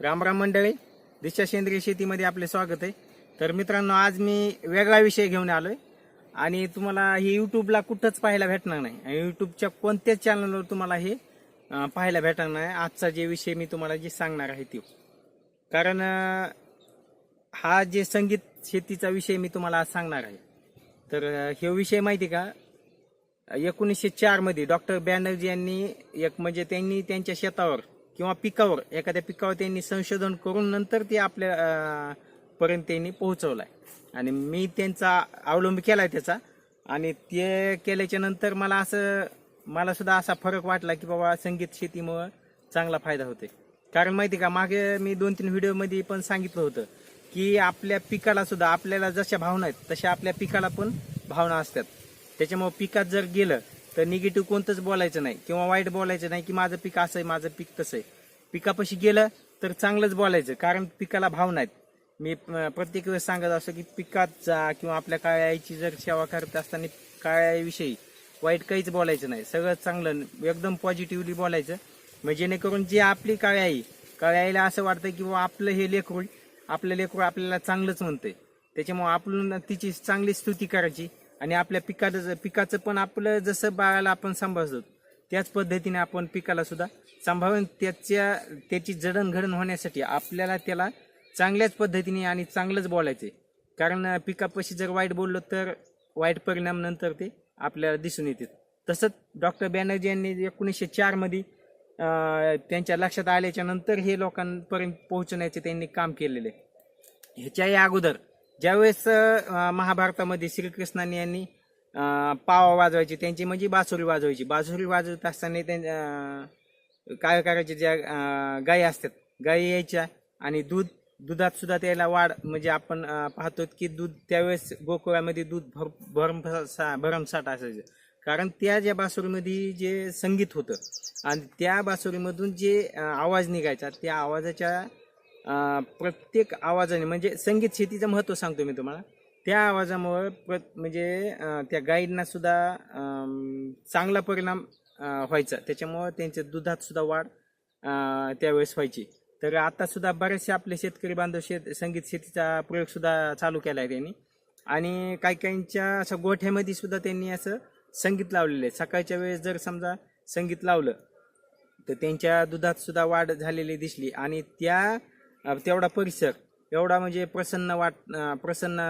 रामराम मंडळी दिशा सेंद्रिय शेतीमध्ये आपले स्वागत आहे. तर मित्रांनो आज मी वेगळा विषय घेऊन आलोय आणि तुम्हाला हे युट्यूबला कुठंच पाहायला भेटणार नाही. आणि युट्यूबच्या कोणत्याच चॅनलवर तुम्हाला हे पाहायला भेटणार नाही. आजचा जे विषय मी तुम्हाला जे सांगणार आहे तो कारण हा जे संगीत शेतीचा विषय मी तुम्हाला आज सांगणार आहे. तर हे विषय माहिती का? एकोणीसशे चारमध्ये डॉक्टर बॅनर्जी यांनी एक म्हणजे त्यांनी त्यांच्या शेतावर किंवा पिकावर एखाद्या पिकावर त्यांनी संशोधन करून नंतर ते आपल्या पर्यंत त्यांनी पोहोचवलाय. आणि मी त्यांचा अवलंब केलाय त्याचा. आणि ते केल्याच्यानंतर मला असं मला सुद्धा असा फरक वाटला की बाबा संगीत शेतीमुळं चांगला फायदा होते कारण माहिती का मागे मी दोन तीन व्हिडिओमध्ये पण सांगितलं होतं की आपल्या पिकाला सुद्धा आपल्याला जशा भावना आहेत तशा आपल्या पिकाला पण भावना असतात. त्याच्यामुळं पिकात जर गेलं तर निगेटिव्ह कोणतंच बोलायचं नाही. किंवा वाईट बोलायचं नाही की माझं पीक असं आहे माझं पीक तसं आहे. पिकापाशी गेलं तर चांगलंच बोलायचं कारण पिकाला भाव नाहीत. मी प्रत्येक वेळेस सांगत असतो की पिकात जा किंवा आपल्या काळ्या आईची जर सेवा करत असताना काळ्या आईविषयी वाईट काहीच बोलायचं नाही. सगळं चांगलं एकदम पॉझिटिव्हली बोलायचं. म्हणजे जेणेकरून जे आपली काळ्या आई काळ्या आईला असं वाटतं की बाबा आपलं हे लेकरू आपलं लेकरू आपल्याला चांगलंच म्हणतंय. त्याच्यामुळे आपण तिची चांगली स्तुती करायची. आणि आपल्या पिकाचं पिकाचं पण आपलं जसं बाळाला आपण सांभाळतो त्याच पद्धतीने आपण पिकाला सुद्धा सांभाळून त्याच्या त्याची जडणघडण होण्यासाठी आपल्याला त्याला चांगल्याच पद्धतीने आणि चांगलंच बोलायचे कारण पिकापाशी जर वाईट बोललो तर वाईट परिणाम नंतर ते आपल्याला दिसून येतात तसंच डॉक्टर बॅनर्जी यांनी एकोणीसशे चारमध्ये त्यांच्या लक्षात आल्याच्यानंतर हे लोकांपर्यंत पोहोचण्याचे त्यांनी काम केलेले. आहे ह्याच्याही अगोदर ज्यावेळेस महाभारतामध्ये श्रीकृष्णाने यांनी पावा वाजवायची त्यांची म्हणजे बासुरी वाजवायची. बासुरी वाजवत असताना त्यां काय करायचे ज्या गायी असतात गायी यायच्या आणि दूध दुधात सुद्धा त्याला वाढ म्हणजे आपण पाहतो की दूध त्यावेळेस गोकुळामध्ये दूध भर भरमसा भरमसाठ असायचं. कारण त्या ज्या बासुरीमध्ये जे संगीत होतं आणि त्या बासुरीमधून जे आवाज निघायचा त्या आवाजाच्या प्रत्येक आवाजाने म्हणजे संगीत शेतीचं महत्त्व सांगतो मी तुम्हाला. त्या आवाजामुळं प्र म्हणजे त्या गाईडनासुद्धा चांगला परिणाम व्हायचा. त्याच्यामुळं त्यांच्या दुधात सुद्धा वाढ त्यावेळेस व्हायची. तर आत्तासुद्धा बरेचसे आपले शेतकरी बांधव शेत संगीत शेतीचा प्रयोगसुद्धा चालू केला आहे त्यांनी. आणि काही काहींच्या असं गोठ्यामध्ये सुद्धा त्यांनी असं संगीत लावलेलं आहे सकाळच्या वेळेस जर समजा संगीत लावलं तर त्यांच्या दुधात सुद्धा वाढ झालेली दिसली. आणि त्या तेवढा परिसर एवढा म्हणजे प्रसन्न वाट प्रसन्न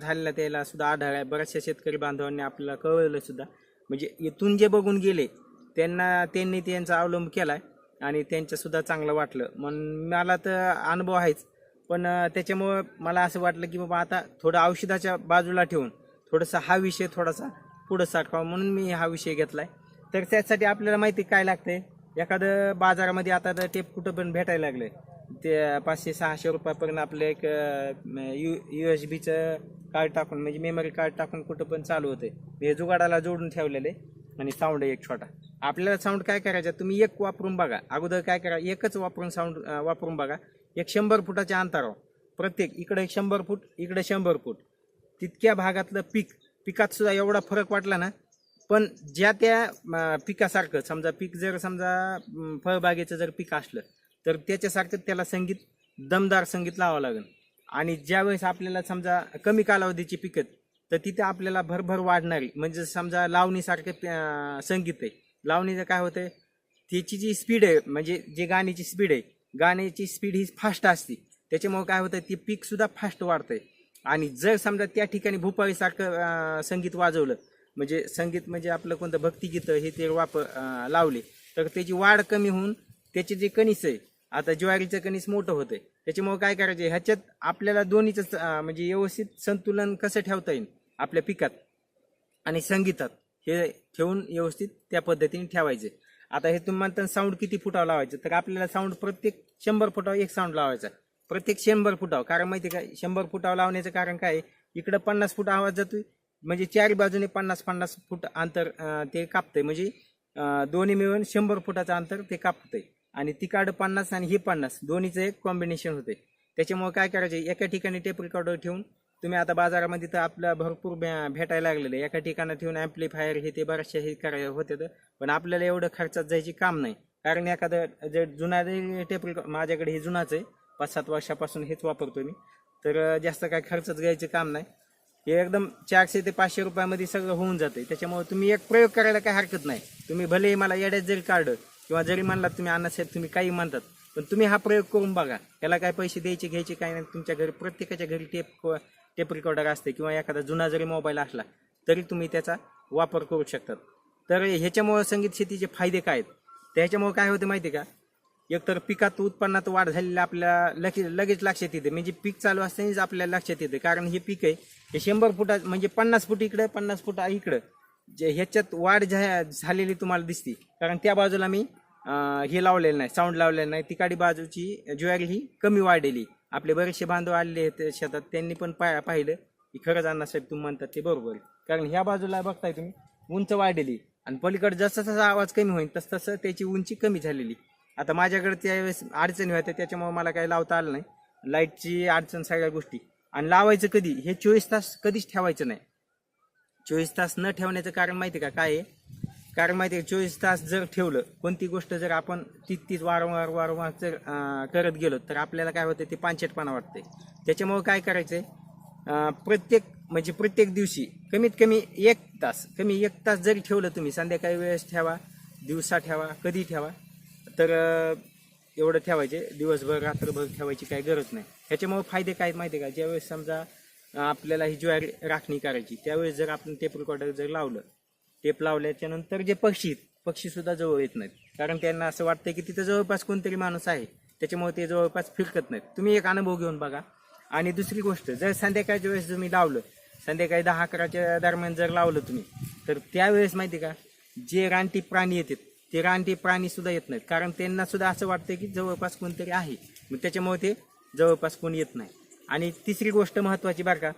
झालेला त्याला सुद्धा आढळ बऱ्याचशा शेतकरी बांधवांनी आपल्याला कळवलं सुद्धा. म्हणजे इथून जे बघून गेले त्यांना त्यांनी त्यांचा अवलंब केलाय आणि त्यांच्यासुद्धा चांगलं वाटलं. मग मला तर अनुभव आहेच. पण त्याच्यामुळं मला असं वाटलं की बाबा आता थोडं औषधाच्या बाजूला ठेवून थोडासा हा विषय थोडासा पुढं सारखावा म्हणून मी हा विषय घेतलाय. तर त्यासाठी आपल्याला माहिती काय लागतंय? एखादं बाजारामध्ये आता तर टेप कुठं पण भेटायला लागलंय. ते पाचशे सहाशे रुपयापर्यंत आपलं एक यू यू एस बीचं कार्ड टाकून म्हणजे मेमरी कार्ड टाकून कुठं पण चालू होते हे जुगाडाला जोडून ठेवलेले आणि साऊंड एक छोटा. आपल्याला साऊंड काय करायचं? तुम्ही एक वापरून बघा. अगोदर काय करा एकच वापरून साऊंड वापरून बघा. एक शंभर फुटाच्या अंतरावर. प्रत्येक इकडे शंभर फूट इकडे शंभर फूट. तितक्या भागातलं पीक पिकात सुद्धा एवढा फरक वाटला ना पण ज्या त्या पिकासारखं समजा पीक जर समजा फळबागेचं जर पीक असलं तर त्याच्यासारखं त्याला संगीत दमदार संगीत लावावं लागेल. आणि ज्यावेळेस आपल्याला समजा कमी कालावधीची पिकत तर तिथे आपल्याला भरभर वाढणारी म्हणजे समजा लावणीसारखं संगीत आहे. लावणीचं काय होतं त्याची जी स्पीड आहे म्हणजे जे गाण्याची स्पीड आहे गाण्याची स्पीड ही फास्ट असते. त्याच्यामुळे काय होतं ती पीकसुद्धा फास्ट वाढतंय. आणि जर समजा त्या ठिकाणी भूपाळीसारखं संगीत वाजवलं म्हणजे संगीत म्हणजे आपलं कोणतं भक्तिगीतं हे ते वापर लावले तर त्याची वाढ कमी होऊन त्याचे जे कणीस आहे आता ज्वारीचं कणीस मोठं होतंय. त्याच्यामुळे काय करायचे ह्याच्यात आपल्याला दोन्हीचं म्हणजे व्यवस्थित संतुलन कसं ठेवता येईल? आपल्या पिकात आणि संगीतात. हे ठेवून व्यवस्थित त्या पद्धतीने ठेवायचे. आता हे तुम्ही म्हणता साऊंड किती फुटावं लावायचं तर आपल्याला साऊंड प्रत्येक शंभर फुटावर एक साऊंड लावायचा. प्रत्येक शंभर फुटावर. कारण माहिती आहे का शंभर फुटावर लावण्याचं कारण काय? इकडं पन्नास फूट आवाज जातोय म्हणजे चारी बाजूने पन्नास पन्नास फूट अंतर ते कापतंय. म्हणजे दोन्ही मिळून शंभर फुटाचं अंतर ते कापतंय. आणि तिकडं पन्नास आणि हे पन्नास. दोन्हीचं एक कॉम्बिनेशन होते. त्याच्यामुळे काय करायचे? एका ठिकाणी टेप रेकॉर्डर ठेवून तुम्ही आता बाजारामध्ये तर आपल्या भरपूर भेटायला लागलेलं एका ठिकाणी ठेवून ॲम्प्लिफायर हे ते बऱ्याचशा हे करायला होते तर. पण आपल्याला एवढं खर्चात जायची काम नाही. कारण एखादं जर जुना टेप रेकॉर्ड माझ्याकडे हे जुनाच आहे. पाच सात वर्षापासून हेच वापरतो मी. तर जास्त काय खर्चच घ्यायचं काम नाही. हे एकदम चारशे ते पाचशे रुपयामध्ये सगळं होऊन जाते त्याच्यामुळे तुम्ही एक प्रयोग करायला काही हरकत नाही. तुम्ही भले मला येड्यात जरी काढलं किंवा जरी म्हणलात तुम्ही अण्णासाहेब तुम्ही काही म्हणतात पण तुम्ही हा प्रयोग करून बघा. त्याला काय पैसे द्यायचे घ्यायचे काय नाही तुमच्या घरी प्रत्येकाच्या घरी टेप टेप रेकॉर्डर असते किंवा एखादा जुना जरी मोबाईल असला तरी तुम्ही त्याचा वापर करू शकतात. तर ह्याच्यामुळे संगीत शेतीचे फायदे काय आहेत? त्याच्यामुळे काय होते माहिती आहे का? एकतर पिकात उत्पन्नात वाढ झालेली आपल्या लगेच लगेच लक्षात येते. म्हणजे पीक चालू असतानाच आपल्याला लक्षात येते. कारण हे पीक आहे हे शंभर फुटा म्हणजे पन्नास फूट इकडं पन्नास फूट इकडं. जे ह्याच्यात वाढ झा झालेली तुम्हाला दिसते. कारण त्या बाजूला मी हे लावलेलं नाही साऊंड लावलेलं नाही. तिकाडी बाजूची ज्वारी ही कमी वाढलेली आपले बरेचसे बांधव आलेले आहेत शेतात त्यांनी पण पा पाहिलं. की खरंच अण्णासाहेब तुम्ही म्हणतात ते बरोबर. कारण ह्या बाजूला बघताय तुम्ही उंच वाढलेली आणि पलीकडे जसं जसा आवाज कमी होईल तसं तसं त्याची उंची कमी झालेली. आता माझ्याकडे त्यावेळेस अडचणी होत्या त्याच्यामुळे मला काही लावता आलं नाही. लाईटची अडचण सगळ्या गोष्टी. आणि लावायचं कधी? हे चोवीस तास कधीच ठेवायचं नाही. चोवीस तास न ठेवण्याचं कारण माहिती का? काय आहे? कारण माहिती आहे चोवीस तास जर ठेवलं कोणती गोष्ट जर आपण ती तीच वारंवार वारंवार जर करत गेलो तर आपल्याला काय होतं ते पांचटपणा वाटते त्याच्यामुळे काय करायचं आहे प्रत्येक म्हणजे प्रत्येक दिवशी कमीत कमी एक तास कमी एक तास जरी ठेवलं तुम्ही संध्याकाळी वेळेस ठेवा दिवसा ठेवा कधी ठेवा तर एवढं ठेवायचे. दिवसभर रात्रभर ठेवायची काही गरज नाही. ह्याच्यामुळे फायदे काय आहेत माहिती आहे का? ज्यावेळेस समजा आपल्याला ही ज्वारी राखणी करायची. त्यावेळेस जर आपण टेप रेकॉर्डर जर लावलं टेप लावल्याच्या नंतर जे पक्षी आहेत पक्षी सुद्धा जवळ येत नाहीत. कारण त्यांना असं वाटतं की तिथं जवळपास कोणतरी माणूस आहे त्याच्यामुळे ते जवळपास फिरकत नाहीत. तुम्ही एक अनुभव घेऊन बघा. आणि दुसरी गोष्ट जर संध्याकाळच्या वेळेस तुम्ही लावलं संध्याकाळी दहा अकराच्या दरम्यान जर लावलं तुम्ही तर त्यावेळेस माहिती का जे रानटी प्राणी येतात ते रानटी प्राणी सुद्धा येत नाहीत. कारण त्यांना सुद्धा असं वाटतं की जवळपास कोणतरी आहे. मग त्याच्यामुळे ते जवळपास कोण येत नाही. आणि तिसरी गोष्ट महत्वाची बरं का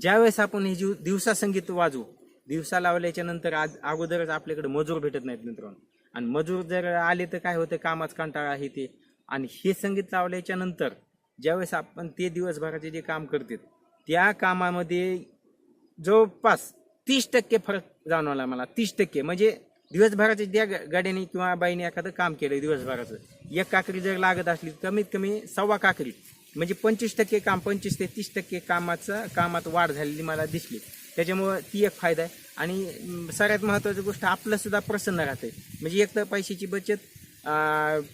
ज्यावेळेस आपण हे जीव दिवसा संगीत वाजवू दिवसा लावल्याच्या नंतर आज अगोदरच आपल्याकडे मजूर भेटत नाहीत मित्रांनो. आणि मजूर जर आले तर काय होतं कामाच कंटाळा आहे ते. आणि हे संगीत लावल्याच्या नंतर ज्यावेळेस आपण ते दिवसभराचे जे काम करतात त्या कामामध्ये जवळपास तीस टक्के फरक जाणवला मला. तीस टक्के. म्हणजे दिवसभराचे त्या ग- गाड्याने किंवा बाईने एखादं काम केलं दिवसभराचं एक काकरी जर लागत असली कमीत कमी सव्वा काकरी म्हणजे पंचवीस टक्के काम पंचवीस ते तीस टक्के कामाचं कामात वाढ झालेली मला दिसली. त्याच्यामुळं ती एक फायदा आहे. आणि सगळ्यात महत्त्वाची गोष्ट आपलंसुद्धा प्रसन्न राहते म्हणजे एक तर पैशाची बचत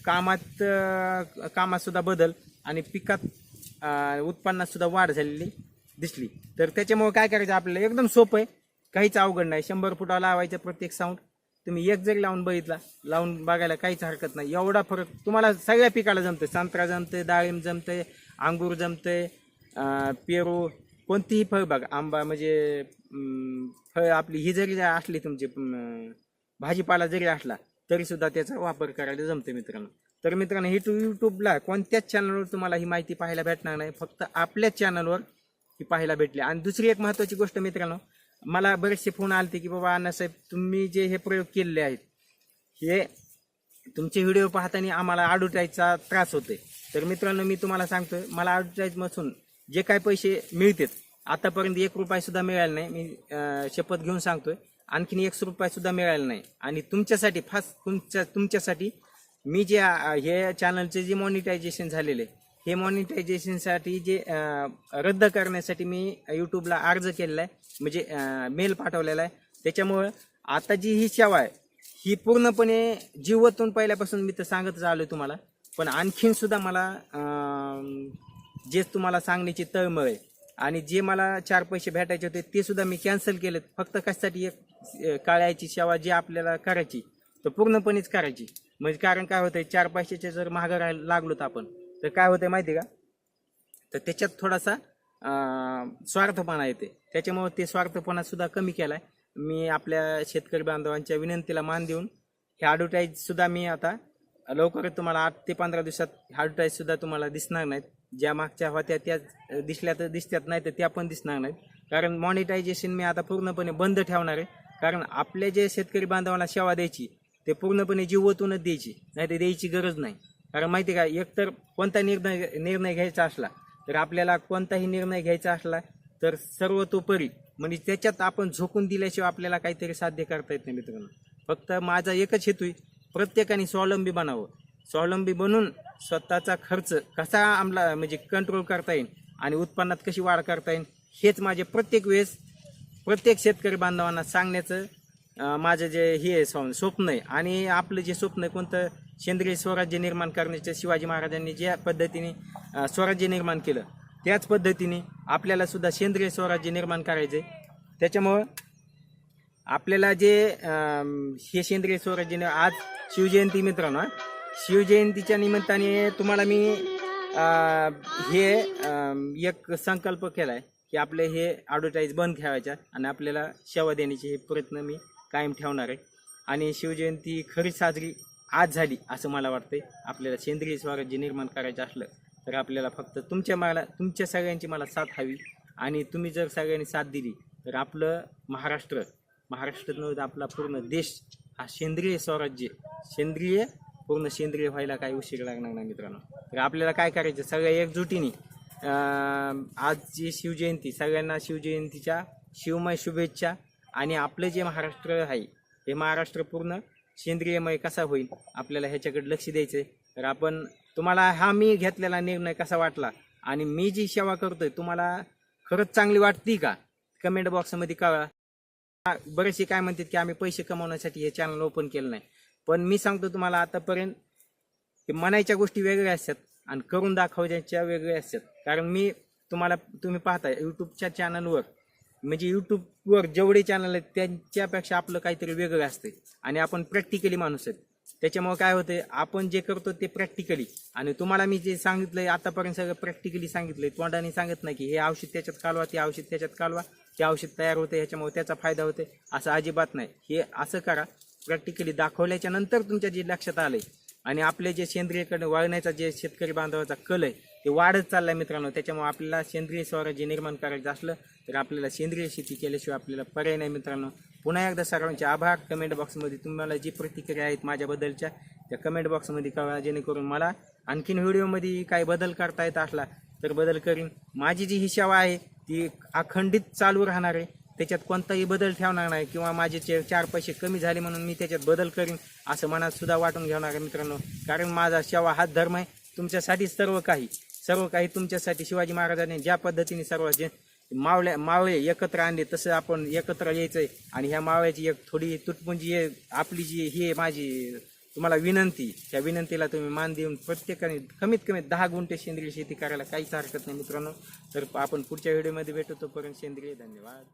कामात कामातसुद्धा बदल आणि पिकात उत्पन्नातसुद्धा वाढ झालेली दिसली. तर त्याच्यामुळे काय करायचं आपल्याला? एकदम सोपं आहे. काहीच अवघड नाही. शंभर फुटा लावायचं प्रत्येक साऊंड. तुम्ही एक जरी लावून बघितला लावून बघायला काहीच हरकत नाही. एवढा फरक तुम्हाला सगळ्या पिकाला जमतं संत्रा जमतं डाळिंब जमतं अंगूर जमतंय पेरू कोणतीही फळ आंबा म्हणजे फळ आपली ही जरी असली तुमची भाजीपाला जरी असला तरीसुद्धा त्याचा वापर करायला जमते मित्रांनो. तर मित्रांनो हे टू यूट्यूबला कोणत्याच चॅनलवर तुम्हाला ही माहिती पाहायला भेटणार नाही फक्त आपल्याच चॅनलवर ही पाहायला भेटली. आणि दुसरी एक महत्त्वाची गोष्ट मित्रांनो मला बरेचसे फोन आले की बाबा अण्णासाहेब तुम्ही जे हे प्रयोग केलेले आहेत हे तुमचे व्हिडिओ पाहताना आम्हाला ॲडव्हर्टाईजचा त्रास होते तर मित्रांनो मी तुम्हाला सांगतो मला ॲडव्हर्टाईजमधून जे काय पैसे मिळतात आतापर्यंत एक रुपयासुद्धा मिळाला नाही. मी शपथ घेऊन सांगतोय आणखीन एक रुपयासुद्धा मिळाला नाही. आणि तुमच्यासाठी फास्ट तुमच्या तुमच्यासाठी मी जे हे चॅनलचे जे मॉनिटायझेशन झालेले हे मॉनिटायझेशनसाठी जे रद्द करण्यासाठी मी यूट्यूबला अर्ज केलेला आहे म्हणजे मेल पाठवलेला आहे. त्याच्यामुळं आता जी ही सेवा आहे ही पूर्णपणे जीवतून पहिल्यापासून मी तर सांगतच आलो तुम्हाला. पण आणखीन सुद्धा मला जेच जे तुम्हाला सांगण्याची तळमळ आहे आणि जे मला चार पैसे भेटायचे होते ते सुद्धा मी कॅन्सल केलेत. फक्त कशासाठी एक अं, काळ्याची सेवा जी आपल्याला करायची तर पूर्णपणेच करायची. म्हणजे कारण काय होतंय चार पैशाचे जर महाग राहायला तर आपण तर काय होतंय माहिती आहे का? तर त्याच्यात थोडासा स्वार्थपणा येते. त्याच्यामुळे ते स्वार्थपणा सुद्धा कमी केलाय. मी आपल्या शेतकरी बांधवांच्या विनंतीला मान देऊन हे ॲडव्हर्टाईज सुद्धा मी आता लवकरच तुम्हाला आठ ते पंधरा दिवसात ॲडव्हर्टाईज सुद्धा तुम्हाला दिसणार नाहीत. ज्या मागच्या होत्या त्या दिसल्या तर दिसत्यात नाही तर त्या पण दिसणार नाहीत. कारण मॉनिटायझेशन मी आता पूर्णपणे बंद ठेवणार आहे. कारण आपले जे शेतकरी बांधवांना सेवा द्यायची ते पूर्णपणे जीवतूनच द्यायची नाही ते द्यायची गरज नाही. कारण माहिती आहे का एकतर कोणता निर्णय निर्णय घ्यायचा असला तर आपल्याला कोणताही निर्णय घ्यायचा असला तर सर्वतोपरी म्हणजे त्याच्यात आपण झोकून दिल्याशिवाय आपल्याला काहीतरी साध्य करता येत नाही मित्रांनो. फक्त माझा एकच हेतू आहे प्रत्येकाने स्वावलंबी बनावं. स्वावलंबी बनून स्वतःचा खर्च कसा आमला म्हणजे कंट्रोल करता येईल आणि उत्पन्नात कशी वाढ करता येईल हेच माझे प्रत्येक वेळेस प्रत्येक शेतकरी बांधवांना सांगण्याचं माझं जे हे आहे स्वप्न आहे. आणि आपलं जे स्वप्न आहे कोणतं सेंद्रिय स्वराज्य निर्माण करण्याचं शिवाजी महाराजांनी ज्या पद्धतीने स्वराज्य निर्माण केलं त्याच पद्धतीने आपल्याला सुद्धा सेंद्रिय स्वराज्य निर्माण करायचं आहे त्याच्यामुळं आपल्याला जे हे सेंद्रिय स्वराज्यने आज शिवजयंती मित्रांनो शिवजयंतीच्या निमित्ताने तुम्हाला मी हे एक संकल्प केलाय की आपले हे ॲडव्हर्टाईज बंद ठेवायच्या आणि आपल्याला सेवा देण्याचे हे प्रयत्न मी कायम ठेवणार आहे. आणि शिवजयंती खरी साजरी आज झाली असं मला वाटतंय. आपल्याला सेंद्रिय स्वराज्य निर्माण करायचं असलं तर आपल्याला फक्त तुमच्या मला तुमच्या सगळ्यांची मला साथ हवी. आणि तुम्ही जर सगळ्यांनी साथ दिली तर आपलं महाराष्ट्र महाराष्ट्र नव्हे आपला पूर्ण देश हा सेंद्रिय स्वराज्य सेंद्रिय पूर्ण सेंद्रिय व्हायला काही उशीर लागणार नाही मित्रांनो. तर आपल्याला काय करायचं? सगळ्या एकजुटीने आजची शिवजयंती सगळ्यांना शिवजयंतीच्या शिवमय शुभेच्छा आणि आपलं जे महाराष्ट्र आहे हे महाराष्ट्र पूर्ण सेंद्रियमय कसा होईल आपल्याला ह्याच्याकडे लक्ष द्यायचं आहे तर आपण तुम्हाला हा मी घेतलेला निर्णय कसा वाटला आणि मी जी सेवा करतोय तुम्हाला खरंच चांगली वाटती का? कमेंट बॉक्समध्ये कळा बरेचसे काय म्हणतात की आम्ही पैसे कमवण्यासाठी हे चॅनल ओपन केलं नाही. पण मी सांगतो तुम्हाला आतापर्यंत हे म्हणायच्या गोष्टी वेगळ्या असतात आणि करून दाखवण्याच्या वेगळ्या असतात. कारण मी तुम्हाला तुम्ही पाहताय यूट्यूबच्या चॅनलवर म्हणजे यूट्यूबवर जेवढे चॅनल आहेत त्यांच्यापेक्षा आपलं काहीतरी वेगळं असते आणि आपण प्रॅक्टिकली माणूस आहेत. त्याच्यामुळे काय होते आपण जे करतो ते प्रॅक्टिकली आणि तुम्हाला मी जे सांगितलंय आतापर्यंत सगळं प्रॅक्टिकली सांगितलंय. तोंडाने सांगत नाही की हे औषध त्याच्यात कालवा ते औषध त्याच्यात कालवा. ते औषध तयार होते ह्याच्यामुळे त्याचा फायदा होते असं अजिबात नाही. हे असं करा प्रॅक्टिकली दाखवल्याच्या नंतर तुमच्या जे लक्षात आलंय आणि आपले जे सेंद्रियकडे वळण्याचा जे शेतकरी बांधवाचा कल आहे ते वाढत चाललाय मित्रांनो. त्याच्यामुळे आपल्याला सेंद्रिय स्वराज्य निर्माण करायचं असलं तर आपल्याला सेंद्रिय शेती केल्याशिवाय आपल्याला पर्याय नाही मित्रांनो. पुन्हा एकदा सर्वांचे आभार. कमेंट बॉक्समध्ये तुम्हाला जी प्रतिक्रिया आहेत माझ्याबद्दलच्या त्या कमेंट बॉक्समध्ये कळवा जेणेकरून मला आणखीन व्हिडिओमध्ये काही बदल करता येत असला तर बदल करीन. माझी जी ही सेवा आहे ती अखंडित चालू राहणार आहे. त्याच्यात कोणताही बदल ठेवणार नाही किंवा माझे चे- चार पैसे कमी झाले म्हणून मी त्याच्यात बदल करीन असं मनात सुद्धा वाटून घेणार आहे मित्रांनो. कारण माझा सेवा हा धर्म आहे. तुमच्यासाठी सर्व काही सर्व काही तुमच्यासाठी शिवाजी महाराजांनी ज्या पद्धतीने सर्व जे मावल्या मावळे एकत्र आणले तसं आपण एकत्र यायचंय. आणि ह्या मावळ्याची एक थोडी तुटपुंजी आहे, आपली जी ही आहे माझी तुम्हाला विनंती त्या विनंतीला तुम्ही मान देऊन प्रत्येकाने कमीत कमी दहा गुंठे सेंद्रिय शेती करायला काहीच हरकत नाही मित्रांनो. तर आपण पुढच्या व्हिडिओमध्ये भेटू तोपर्यंत सेंद्रिय धन्यवाद.